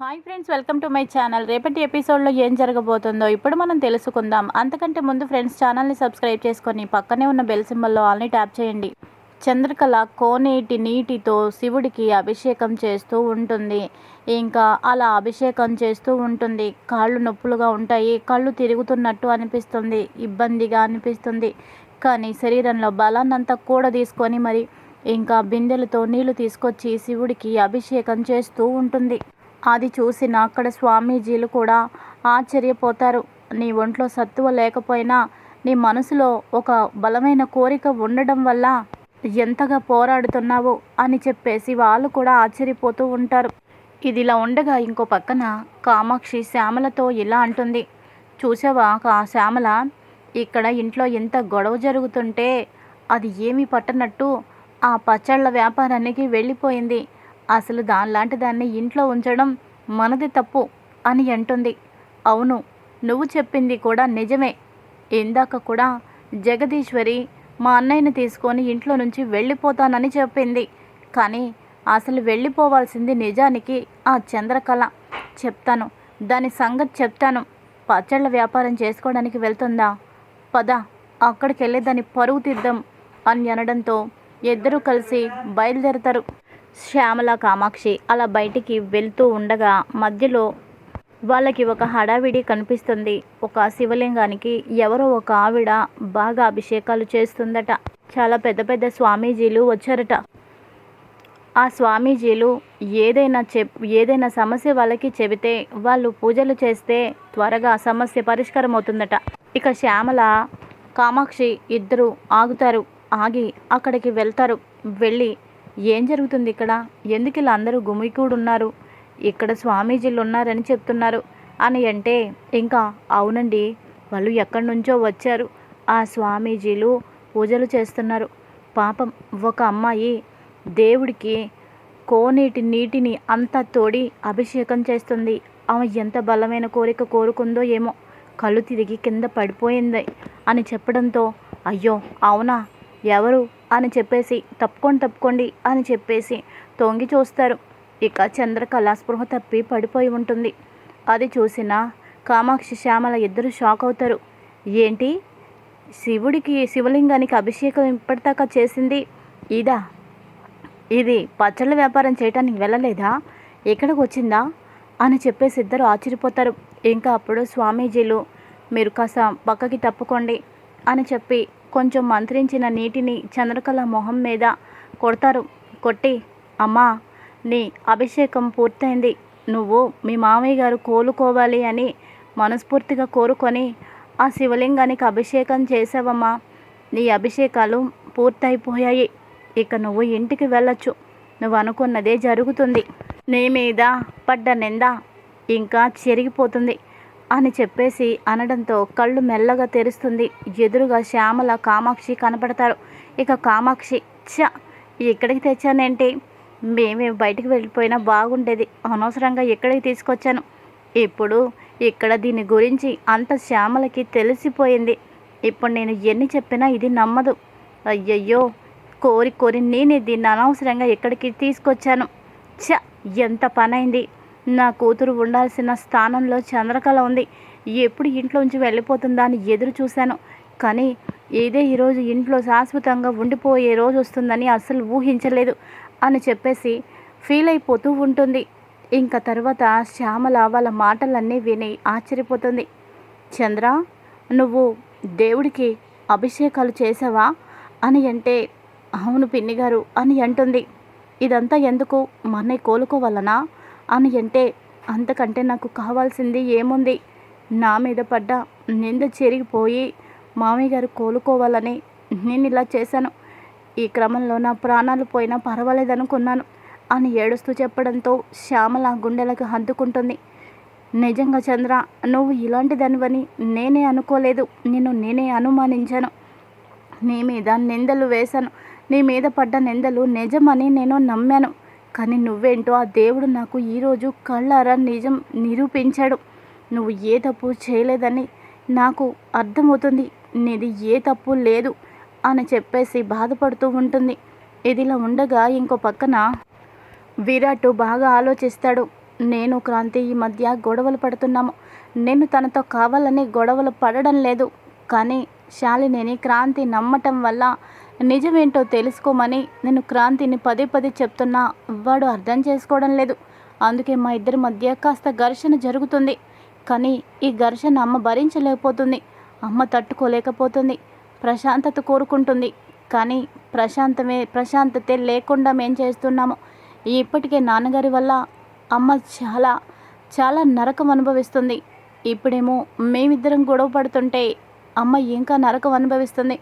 Hi friends welcome to my channel. రేపటి ఎపిసోడ్లో ఏం జరగబోతుందో ఇప్పుడు మనం తెలుసుకుందాం. అంతకంటే ముందు ఫ్రెండ్స్ ఛానల్ని సబ్స్క్రైబ్ చేసుకొని పక్కనే ఉన్న బెల్ సింబల్లో ఆల్ని ట్యాప్ చేయండి. చంద్రకళ కోనేటి నీటితో శివుడికి అభిషేకం చేస్తూ ఉంటుంది. ఇంకా అలా అభిషేకం చేస్తూ ఉంటుంది. కాళ్ళు నొప్పులుగా ఉంటాయి కళ్ళు తిరుగుతున్నట్టు అనిపిస్తుంది ఇబ్బందిగా అనిపిస్తుంది. కానీ శరీరంలో బలాన్నంతా కూడా తీసుకొని మరి ఇంకా బిందెలతో నీళ్ళు తీసుకొచ్చి శివుడికి అభిషేకం చేస్తూ ఉంటుంది. అది చూసిన అక్కడ స్వామీజీలు కూడా ఆశ్చర్యపోతారు. నీ ఒంట్లో సత్తువ లేకపోయినా నీ మనసులో ఒక బలమైన కోరిక ఉండడం వల్ల ఎంతగా పోరాడుతున్నావు అని చెప్పేసి వాళ్ళు కూడా ఆశ్చర్యపోతూ ఉంటారు. ఇదిలా ఉండగా ఇంకో పక్కన కామాక్షి శ్యామలతో ఇలా అంటుంది. చూసావా ఆ శ్యామల? ఇక్కడ ఇంట్లో ఎంత గొడవ జరుగుతుంటే అది ఏమీ పట్టనట్టు ఆ పచ్చళ్ళ వ్యాపారానికి వెళ్ళిపోయింది. అసలు దానిలాంటి దాన్ని ఇంట్లో ఉంచడం మనది తప్పు అని అంటుంది. అవును నువ్వు చెప్పింది కూడా నిజమే. ఇందాక కూడా జగదీశ్వరి మా అన్నయ్యని తీసుకొని ఇంట్లో నుంచి వెళ్ళిపోతానని చెప్పింది. కానీ అసలు వెళ్ళిపోవాల్సింది నిజానికి ఆ చంద్రకళ. చెప్తాను దాని సంగతి చెప్తాను. పచ్చళ్ళ వ్యాపారం చేసుకోవడానికి వెళ్తుందా? పద అక్కడికి వెళ్ళి దాన్ని పరుగు తీద్దాం అని అనడంతో ఇద్దరూ కలిసి బయలుదేరతారు. శ్యామల కామాక్షి అలా బయటికి వెళ్తూ ఉండగా మధ్యలో వాళ్ళకి ఒక హడావిడి కనిపిస్తుంది. ఒక శివలింగానికి ఎవరో ఒక ఆవిడ బాగా అభిషేకాలు చేస్తుందట. చాలా పెద్ద పెద్ద స్వామీజీలు వచ్చారట. ఆ స్వామీజీలు ఏదైనా చెప్ ఏదైనా సమస్య వాళ్ళకి చెబితే వాళ్ళు పూజలు చేస్తే త్వరగా సమస్య పరిష్కారం అవుతుందట ఇక శ్యామల కామాక్షి ఇద్దరు ఆగుతారు. ఆగి అక్కడికి వెళ్తారు. వెళ్ళి ఏం జరుగుతుంది ఇక్కడ? ఎందుకు ఇలా అందరూ గుమికూడున్నారు ఇక్కడ స్వామీజీలు ఉన్నారని చెప్తున్నారు. అని అంటే ఇంకా అవునండి వాళ్ళు ఎక్కడి నుంచో వచ్చారు. ఆ స్వామీజీలు పూజలు చేస్తున్నారు. పాపం ఒక అమ్మాయి దేవుడికి కోనేటి నీటిని అంతా తోడి అభిషేకం చేస్తుంది. ఆమె ఎంత బలమైన కోరిక కోరుకుందో ఏమో కళ్ళు తిరిగి కింద పడిపోయింది అని చెప్పడంతో అయ్యో అవునా? ఎవరు? అని చెప్పేసి తప్పుకోండి తప్పుకోండి అని చెప్పేసి తొంగి చూస్తారు. ఇక చంద్ర కళాస్పృహ తప్పి పడిపోయి ఉంటుంది. అది చూసిన కామాక్షి శ్యామల ఇద్దరు షాక్ అవుతారు. ఏంటి? శివుడికి శివలింగానికి అభిషేకం ఇప్పటిదాకా చేసింది ఇదా? ఇది పచ్చళ్ళ వ్యాపారం చేయటానికి వెళ్ళలేదా? ఎక్కడికి వచ్చిందా? అని చెప్పేసి ఇద్దరు ఆశ్చర్యపోతారు. ఇంకా అప్పుడు స్వామీజీలు మీరు కాస్త పక్కకి తప్పుకోండి అని చెప్పి కొంచెం మంత్రించిన నీటిని చంద్రకళ మొహం మీద కొడతారు. కొట్టి అమ్మా నీ అభిషేకం పూర్తయింది. నువ్వు మీ మామయ్య గారు కోలుకోవాలి అని మనస్ఫూర్తిగా కోరుకొని ఆ శివలింగానికి అభిషేకం చేసావమ్మా నీ అభిషేకాలు పూర్తయిపోయాయి. ఇక నువ్వు ఇంటికి వెళ్ళొచ్చు. నువ్వు అనుకున్నదే జరుగుతుంది. నీ మీద పడ్డ నింద ఇంకా చెరిగిపోతుంది. అని చెప్పేసి అనడంతో కళ్ళు మెల్లగా తెరుస్తుంది. ఎదురుగా శ్యామల కామాక్షి కనపడతారు. ఇక కామాక్షి ఛ ఎక్కడికి తెచ్చానేంటి? మేమే బయటికి వెళ్ళిపోయినా బాగుండేది. అనవసరంగా ఎక్కడికి తీసుకొచ్చాను? ఇప్పుడు ఇక్కడ దీని గురించి అంత శ్యామలకి తెలిసిపోయింది. ఇప్పుడు నేను ఎన్ని చెప్పినా ఇది నమ్మదు. అయ్యయ్యో కోరి కోరి నేనే దీన్ని అనవసరంగా ఇక్కడికి తీసుకొచ్చాను? ఛ ఎంత పనైంది. నా కూతురు ఉండాల్సిన స్థానంలో చంద్రకళ ఉంది. ఎప్పుడు ఇంట్లోంచి వెళ్ళిపోతుందా అని ఎదురు చూశాను. కానీ ఇదే ఈరోజు ఇంట్లో శాశ్వతంగా ఉండిపోయే రోజు వస్తుందని అస్సలు ఊహించలేదు అని చెప్పేసి ఫీల్ అయిపోతూ ఉంటుంది. ఇంకా తర్వాత శ్యామల వాళ్ళ మాటలన్నీ విని ఆశ్చర్యపోతుంది. చంద్ర నువ్వు దేవుడికి అభిషేకాలు చేసావా? అని అంటే అవును పిన్ని గారు అని అంటుంది. ఇదంతా ఎందుకు? మన్నయ్య కోలుకోవాలనా? అని అంటే అంతకంటే నాకు కావాల్సింది ఏముంది? నా మీద పడ్డ నింద చెరిగిపోయి మామయ్య గారు కోలుకోవాలని నేను ఇలా చేశాను. ఈ క్రమంలో నా ప్రాణాలు పోయినా పర్వాలేదనుకున్నాను అని ఏడుస్తూ చెప్పడంతో శ్యామల గుండెలకు హద్దుకుంటుంది నిజంగా చంద్ర నువ్వు ఇలాంటి దానివని నేనే అనుకోలేదు. నిన్ను నేనే అనుమానించాను. నీ మీద నిందలు వేశాను. నీ మీద పడ్డ నిందలు నిజమని నేను నమ్మాను. కానీ నువ్వేంటో ఆ దేవుడు నాకు ఈరోజు కళ్ళారా నిజం నిరూపించాడు. నువ్వు ఏ తప్పు చేయలేదని నాకు అర్థమవుతుంది. నీది ఏ తప్పు లేదు అని చెప్పేసి బాధపడుతూ ఉంటుంది. ఇదిలా ఉండగా ఇంకో పక్కన విరాట్ బాగా ఆలోచిస్తాడు. నేను క్రాంతి ఈ మధ్య గొడవలు పడుతున్నాము. నేను తనతో కావాలని గొడవలు పడడం లేదు. కానీ శాలినిని క్రాంతి నమ్మటం వల్ల నిజమేంటో తెలుసుకోమని నేను క్రాంతిని పదే పదే చెప్తున్నా వాడు అర్థం చేసుకోవడం లేదు. అందుకే మా ఇద్దరి మధ్య కాస్త ఘర్షణ జరుగుతుంది. కానీ ఈ ఘర్షణ అమ్మ భరించలేకపోతుంది. అమ్మ తట్టుకోలేకపోతుంది. ప్రశాంతత కోరుకుంటుంది. కానీ ప్రశాంతమే ప్రశాంతతే లేకుండా మేం చేస్తున్నాము. ఇప్పటికే నాన్నగారి వల్ల అమ్మ చాలా చాలా నరకం అనుభవిస్తుంది. ఇప్పుడేమో మేమిద్దరం గొడవ పడుతుంటే అమ్మ ఇంకా నరకం అనుభవిస్తుంది.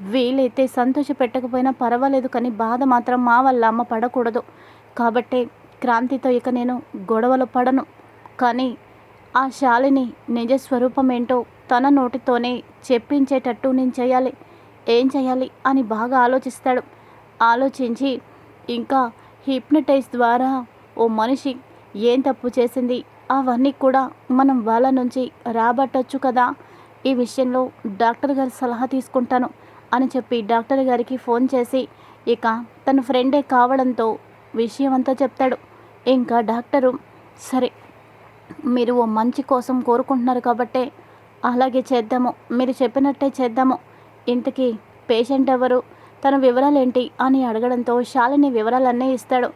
వీలైతే సంతోష పెట్టకపోయినా పర్వాలేదు కానీ బాధ మాత్రం మా వల్ల అమ్మ పడకూడదు. కాబట్టే క్రాంతితో ఇక నేను గొడవలు పడను. కానీ ఆ శాలిని నిజ స్వరూపం ఏంటో తన నోటితోనే చెప్పించేటట్టు నేను చేయాలి. ఏం చేయాలి అని బాగా ఆలోచిస్తాడు. ఆలోచించి ఇంకా హిప్నటైజ్ ద్వారా ఓ మనిషి ఏం తప్పు చేసింది అవన్నీ కూడా మనం వాళ్ళ నుంచి రాబట్టచ్చు కదా? ఈ విషయంలో డాక్టర్ గారి సలహా తీసుకుంటాను. అని చెప్పి డాక్టర్ గారికి ఫోన్ చేసి ఇక తన ఫ్రెండే కావడంతో విషయం అంతా చెప్తాడు. ఇంకా డాక్టరు సరే మీరు ఓ మంచి కోసం కోరుకుంటున్నారు కాబట్టే అలాగే చేద్దాము. మీరు చెప్పినట్టే చేద్దాము. ఇంతకీ పేషెంట్ ఎవరు? తన వివరాలేంటి? అని అడగడంతో శాలిని వివరాలన్నీ ఇస్తాడు.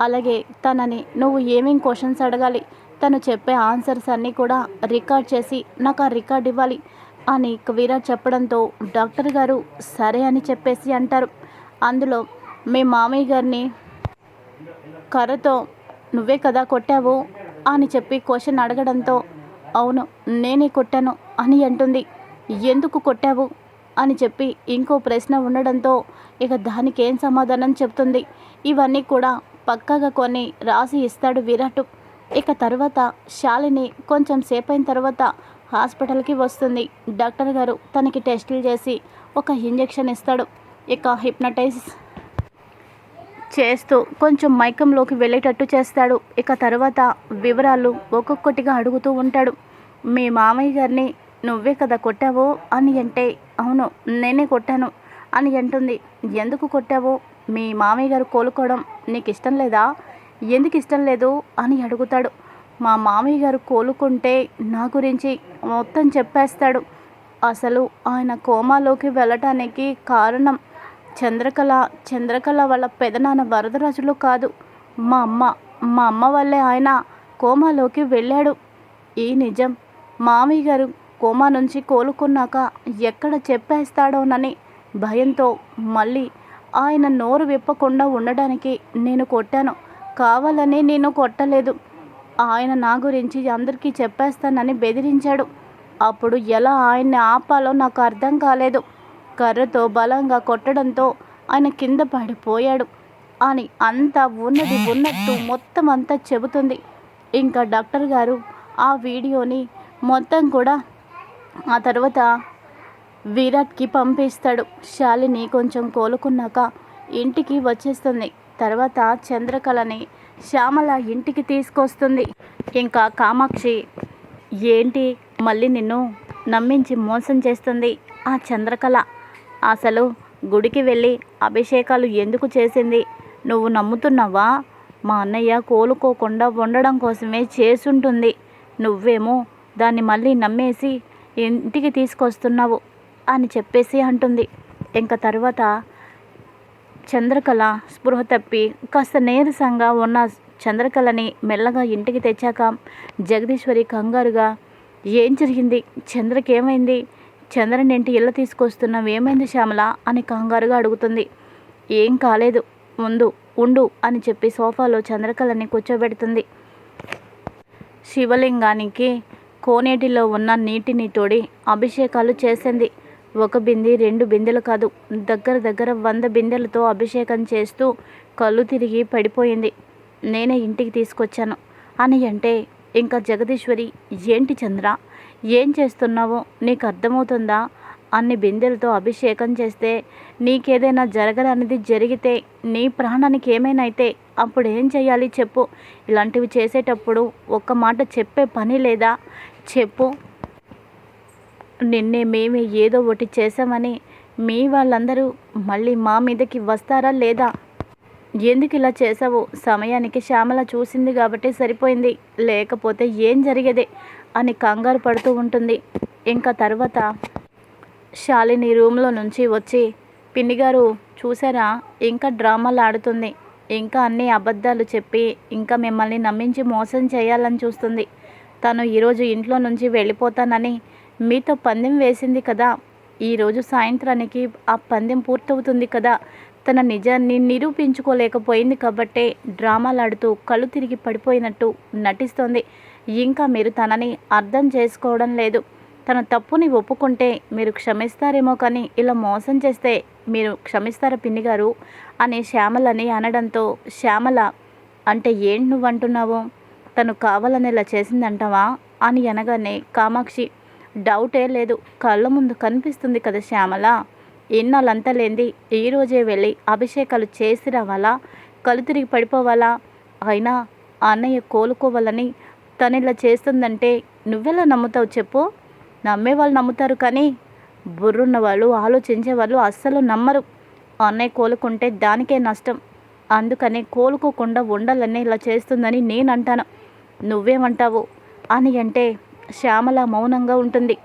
అలాగే తనని నువ్వు ఏమేం క్వశ్చన్స్ అడగాలి? తను చెప్పే ఆన్సర్స్ అన్నీ కూడా రికార్డ్ చేసి నాకు ఆ రికార్డ్ ఇవ్వాలి. అని కవీరా చెప్పడంతో డాక్టర్ గారు సరే అని చెప్పేసి అంటారు. అందులో మీ మామయ్య గారిని కర్రతో నువ్వే కదా కొట్టావు? అని చెప్పి క్వశ్చన్ అడగడంతో అవును నేనే కొట్టాను అని అంటుంది. ఎందుకు కొట్టావు? అని చెప్పి ఇంకో ప్రశ్న ఉండడంతో ఇక దానికి ఏం సమాధానం చెప్తుంది ఇవన్నీ కూడా పక్కగా కొన్ని రాసి ఇస్తాడు విరాట్. ఇక తర్వాత శాలిని కొంచెం సేపు అయిన తర్వాత హాస్పిటల్కి వస్తుంది. డాక్టర్ గారు తనకి టెస్టులు చేసి ఒక ఇంజెక్షన్ ఇస్తాడు. ఇక హిప్నటైజ్ చేస్తూ కొంచెం మైకంలోకి వెళ్ళేటట్టు చేస్తాడు. ఇక తర్వాత వివరాలు ఒక్కొక్కటిగా అడుగుతూ ఉంటాడు. మీ మామయ్య గారిని నువ్వే కదా కొట్టావు? అని అంటే అవును నేనే కొట్టాను అని అంటుంది. ఎందుకు కొట్టావు? మీ మామయ్య గారు కోలుకోవడం నీకు ఇష్టం లేదా? ఎందుకు ఇష్టం లేదు? అని అడుగుతాడు. మా మామయ్య గారు కోలుకుంటే నా గురించి మొత్తం చెప్పేస్తాడు. అసలు ఆయన కోమాలోకి వెళ్ళటానికి కారణం చంద్రకళ చంద్రకళ వాళ్ళ పెదనాన్న వరదరాజులు కాదు. మా అమ్మ మా అమ్మ వల్లే ఆయన కోమాలోకి వెళ్ళాడు. ఈ నిజం మామయ్య గారు కోమా నుంచి కోలుకున్నాక ఎక్కడ చెప్పేస్తాడోనని భయంతో మళ్ళీ ఆయన నోరు విప్పకుండా ఉండడానికి నేను కొట్టాను. కావాలని నేను కొట్టలేదు. ఆయన నా గురించి అందరికీ చెప్పేస్తానని బెదిరించాడు. అప్పుడు ఎలా ఆయన్ని ఆపాలో నాకు అర్థం కాలేదు. కర్రతో బలంగా కొట్టడంతో ఆయన కింద పడిపోయాడు. అని అంతా ఉన్నది ఉన్నట్టు మొత్తం అంతా చెబుతుంది. ఇంకా డాక్టర్ గారు ఆ వీడియోని మొత్తం కూడా ఆ తర్వాత విరాట్కి పంపిస్తాడు. శాలిని కొంచెం కోలుకున్నాక ఇంటికి వచ్చేస్తుంది. తర్వాత చంద్రకళని శ్యామల ఇంటికి తీసుకొస్తుంది. ఇంకా కామాక్షి ఏంటి? మళ్ళీ నిన్ను నమ్మించి మోసం చేస్తుంది ఆ చంద్రకళ. అసలు గుడికి వెళ్ళి అభిషేకాలు ఎందుకు చేసింది? నువ్వు నమ్ముతున్నావా? మా అన్నయ్య కోలుకోకుండా ఉండడం కోసమే చేసుంటుంది నువ్వేమో దాన్ని మళ్ళీ నమ్మేసి ఇంటికి తీసుకొస్తున్నావు అని చెప్పేసి అంటుంది. ఇంకా తర్వాత చంద్రకళ స్పృహ తప్పి కాస్త నీరసంగా ఉన్న చంద్రకళని మెల్లగా ఇంటికి తెచ్చాక జగదీశ్వరి కంగారుగా ఏం జరిగింది? చంద్రకి ఏమైంది చంద్రని ఇంటి ఇళ్ళ తీసుకొస్తున్నాం ఏమైంది శ్యామల? అని కంగారుగా అడుగుతుంది. ఏం కాలేదు. ముందు ఉండు అని చెప్పి సోఫాలో చంద్రకళని కూర్చోబెడుతుంది. శివలింగానికి కోనేటిలో ఉన్న నీటిని తోడి అభిషేకాలు చేసింది. ఒక బింది రెండు బిందెలు కాదు. దగ్గర దగ్గర వంద బిందెలతో అభిషేకం చేస్తూ కళ్ళు తిరిగి పడిపోయింది. నేనే ఇంటికి తీసుకొచ్చాను. అని అంటే ఇంకా జగదీశ్వరి ఏంటి చంద్ర? ఏం చేస్తున్నావో? నీకు అర్థమవుతుందా? అన్ని బిందెలతో అభిషేకం చేస్తే నీకేదైనా జరగదనేది జరిగితే నీ ప్రాణానికి ఏమైనా అయితే అప్పుడు ఏం చేయాలి చెప్పు. ఇలాంటివి చేసేటప్పుడు ఒక్క మాట చెప్పే పని లేదా? చెప్పు. నిన్నే మేమే ఏదో ఒకటి చేసామని మీ వాళ్ళందరూ మళ్ళీ మా మీదకి వస్తారా లేదా? ఎందుకు ఇలా చేసావు సమయానికి శ్యామల చూసింది కాబట్టి సరిపోయింది. లేకపోతే ఏం జరిగేదే? అని కంగారు పడుతూ ఉంటుంది. ఇంకా తర్వాత శాలిని రూమ్లో నుంచి వచ్చి పిన్నిగారు చూసారా? ఇంకా డ్రామాలు ఆడుతుంది. ఇంకా అన్ని అబద్ధాలు చెప్పి ఇంకా మిమ్మల్ని నమ్మించి మోసం చేయాలని చూస్తుంది. తను ఈరోజు ఇంట్లో నుంచి వెళ్ళిపోతానని మీతో పందెం వేసింది కదా. ఈరోజు సాయంత్రానికి ఆ పందెం పూర్తవుతుంది కదా. తన నిజాన్ని నిరూపించుకోలేకపోయింది కాబట్టే డ్రామాలాడుతూ కళ్ళు తిరిగి పడిపోయినట్టు నటిస్తోంది. ఇంకా మీరు తనని అర్థం చేసుకోవడం లేదు. తన తప్పుని ఒప్పుకుంటే మీరు క్షమిస్తారేమో కానీ ఇలా మోసం చేస్తే మీరు క్షమిస్తారా పిన్ని గారు అని శ్యామలని అనడంతో శ్యామల అంటే ఏంటి నువ్వు అంటున్నావు తను కావాలని ఇలా చేసిందంటావా? అని అనగానే కామాక్షి డౌటే లేదు. కళ్ళ ముందు కనిపిస్తుంది కదా శ్యామల? ఇన్నాళ్ళంతా లేంది. ఈరోజే వెళ్ళి అభిషేకాలు చేసి రావాలా? కళ్ళు తిరిగి పడిపోవాలా? అయినా అన్నయ్య కోలుకోవాలని తను ఇలా చేస్తుందంటే నువ్వెలా నమ్ముతావు చెప్పు? నమ్మే వాళ్ళు నమ్ముతారు కానీ బుర్రున్న వాళ్ళు ఆలోచించే వాళ్ళు అస్సలు నమ్మరు. అన్నయ్య కోలుకుంటే దానికే నష్టం. అందుకని కోలుకోకుండా ఉండాలని ఇలా చేస్తుందని నేను అంటాను నువ్వేమంటావు? అని అంటే శ్యామల మౌనంగా ఉంటుంది.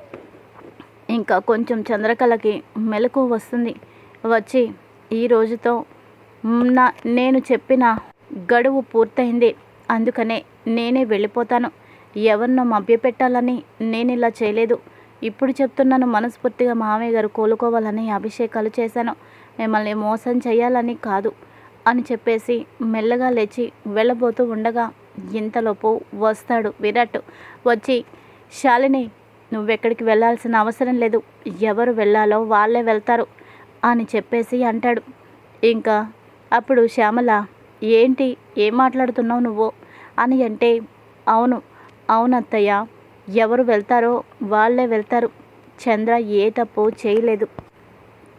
ఇంకా కొంచెం చంద్రకళకి మెలకు వస్తుంది. వచ్చి ఈ రోజుతో నా నేను చెప్పిన గడువు పూర్తయింది. అందుకనే నేనే వెళ్ళిపోతాను. ఎవరినో మభ్యపెట్టాలని నేను ఇలా చేయలేదు. ఇప్పుడు చెప్తున్నాను మనస్ఫూర్తిగా మామయ్య గారు కోలుకోవాలని అభిషేకాలు చేశాను. మిమ్మల్ని మోసం చేయాలని కాదు అని చెప్పేసి మెల్లగా లేచి వెళ్ళబోతూ ఉండగా ఇంతలోపు వస్తాడు విరాట్. వచ్చి శాలిని నువ్వెక్కడికి వెళ్ళాల్సిన అవసరం లేదు. ఎవరు వెళ్ళాలో వాళ్ళే వెళ్తారు అని చెప్పేసి అంటాడు. ఇంకా అప్పుడు శ్యామల ఏంటి? ఏం మాట్లాడుతున్నావు నువ్వు? అని అంటే అవును అవునత్తయ్య ఎవరు వెళ్తారో వాళ్ళే వెళ్తారు. చంద్ర ఏ తప్పు చేయలేదు.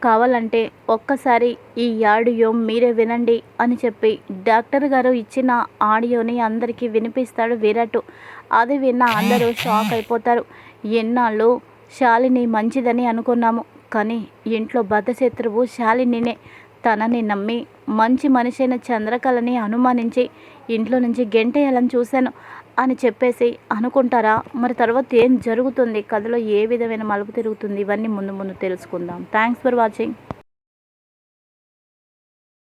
కావాలంటే ఒక్కసారి ఈ ఆడియో మీరే వినండి అని చెప్పి డాక్టర్ గారు ఇచ్చిన ఆడియోని అందరికీ వినిపిస్తాడు విరాట్. అది విన్న అందరూ షాక్ అయిపోతారు. ఎన్నాళ్ళు శాలిని మంచిదని అనుకున్నాము. కానీ ఇంట్లో బద్ధశత్రువు శాలినినే. తనని నమ్మి మంచి మనిషైన చంద్రకళని అనుమానించి ఇంట్లో నుంచి గెంటేయాలని చూశాను అని చెప్పేసి అనుకుంటారా? మరి తర్వాత ఏం జరుగుతుంది? కథలో ఏ విధమైన మలుపు తిరుగుతుంది? ఇవన్నీ ముందు ముందు తెలుసుకుందాం. Thanks for watching